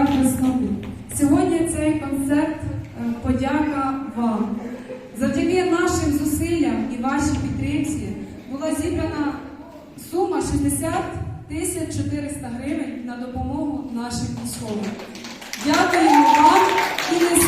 Дорогі сьогодні цей концерт е, подяка вам. Завдяки нашим зусиллям і вашій підтримці була зібрана сума 60 тисяч 400 гривень на допомогу нашим військовим. Дякуємо вам і не